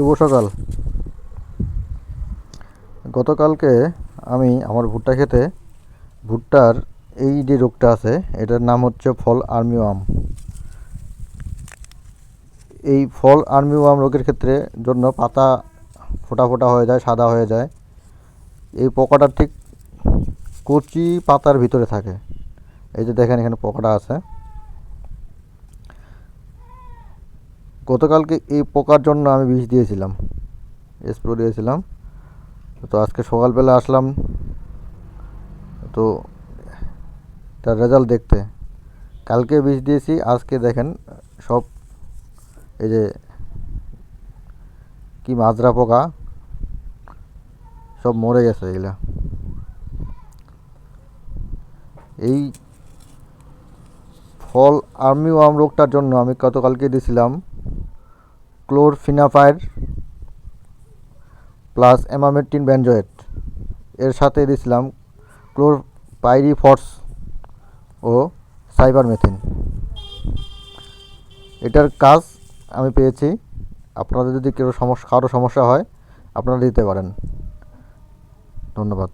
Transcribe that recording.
শুভ সকাল। গতকালকে আমি আমার ভুট্টা খেতে, ভুট্টার এই যে রোগটা আছে, এটার নাম হচ্ছে ফল আর্মিওয়াম এই ফল আর্মিওয়াম রোগের ক্ষেত্রে জন্য পাতা ফোটা ফোটা হয়ে যায়, সাদা হয়ে যায়। এই পোকাটা ঠিক কচি পাতার ভিতরে থাকে। এই যে দেখেন এখানে পোকাটা আছে। গতকালকে এই পোকার জন্য আমি বিষ দিয়েছিলাম স্প্রে দিয়েছিলাম। তো আজকে সকালবেলা আসলাম, তো তার রেজাল্ট দেখতে। কালকে বিষ দিয়েছি, আজকে দেখেন সব এই যে কি মাজরা পোকা, সব মরে গেছে এগুলা। এই ফল, আর্মি ওয়ার্ম রোগটার জন্য আমি গতকালকে দিয়েছিলাম ক্লোরফিনাফাইড প্লাস অ্যামামেটিন ব্যানজয়েট এর সাথে দিয়েছিলাম ক্লোর পাইরিফস ও সাইবারমেথিন। এটার কাজ আমি পেয়েছি। আপনাদের যদি কেউ সমস্যা কারও সমস্যা হয়, আপনারা দিতে পারেন। ধন্যবাদ।